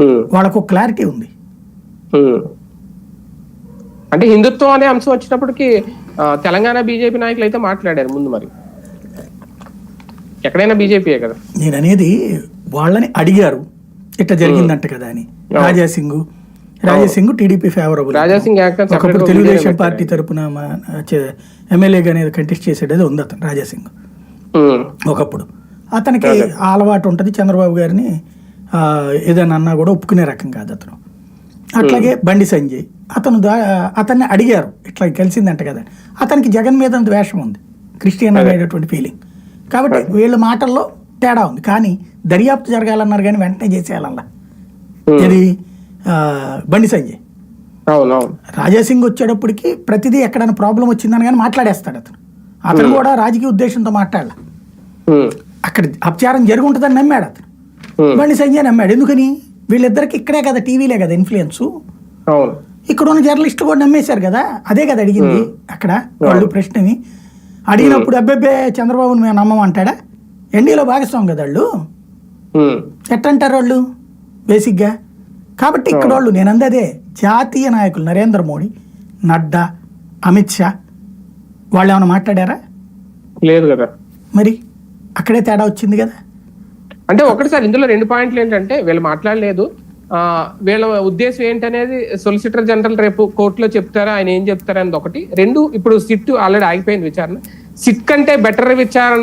ఉమ్, వాళ్ళకు క్లారిటీ ఉంది. ఉమ్. అంటే హిందుత్వం అనే అంశం వచ్చినప్పటికి తెలంగాణ బీజేపీ నాయకులు అయితే మాట్లాడారు ముందు మరి. ఎక్కడైనా బీజేపీయే కదా? నేను అనేది వాళ్ళని అడిగారు. ఇట్లా జరిగిందంట కదా అని. రాజా సింగ్. రాజా సింగ్ టీడీపీ ఫేవరబుల్ రాజా సింగ్ ఒకప్పుడు తెలుగుదేశం పార్టీ తరపున ఎమ్మెల్యేగా అనేది కంటెస్ట్ చేసేది ఏదో ఉంది అతను రాజా సింగ్. ఒకప్పుడు. అతనికి అలవాటు ఉంటుంది చంద్రబాబు గారిని. ఏదైనా అన్నా కూడా ఒప్పుకునే రకం కాదు అతను. అట్లాగే బండి సంజయ్ అతను దా అతన్ని అడిగారు ఇట్లా కలిసిందంట కదా. అతనికి జగన్ మీద ద్వేషం ఉంది క్రిస్టియన్ అనేటటువంటి ఫీలింగ్ కాబట్టి వీళ్ళ మాటల్లో తేడా ఉంది. కానీ దర్యాప్తు జరగాలన్నారు కానీ వెంటనే చేసేయాలల్లా. ఇది బండి సంజయ్. రాజాసింగ్ వచ్చేటప్పటికి ప్రతిదీ ఎక్కడైనా ప్రాబ్లం వచ్చిందని కానీ మాట్లాడేస్తాడు అతను. అతను కూడా రాజకీయ ఉద్దేశంతో మాట్లాడాల. అక్కడ అపచారం జరిగి ఉంటుందని నమ్మాడు అతను. ఉమ్, బండి సంజయ్ నమ్మాడు. ఎందుకని? వీళ్ళిద్దరికి ఇక్కడే కదా టీవీలే కదా ఇన్ఫ్లుయెన్స్. ఇక్కడ ఉన్న జర్నలిస్టులు కూడా నమ్మేశారు కదా? అదే కదా అడిగింది అక్కడ వాళ్ళు ప్రశ్నని. అడిగినప్పుడు అబ్బెబ్బే చంద్రబాబుని మేము నమ్మమంటాడా? ఎన్డీలో భాగస్వామి కదా వాళ్ళు? ఎట్టంటారు వాళ్ళు? బేసిక్గా. కాబట్టి ఇక్కడ వాళ్ళు నేను అందదే జాతీయ నాయకులు నరేంద్ర మోడీ నడ్డా అమిత్ షా వాళ్ళు ఏమైనా మాట్లాడారా? లేదు కదా. మరి అక్కడే తేడా వచ్చింది కదా? అంటే ఒకటి సార్ ఇందులో రెండు పాయింట్లు ఏంటంటే వీళ్ళు మాట్లాడలేదు. ఆ, వీళ్ళ ఉద్దేశం ఏంటనేది సొలిసిటర్ జనరల్ రేపు కోర్టులో చెప్తారా ఆయన ఏం చెప్తారా అనేది ఒకటి. రెండు ఇప్పుడు సిట్ ఆల్రెడీ ఆగిపోయింది విచారణ. సిట్ కంటే బెటర్ విచారణ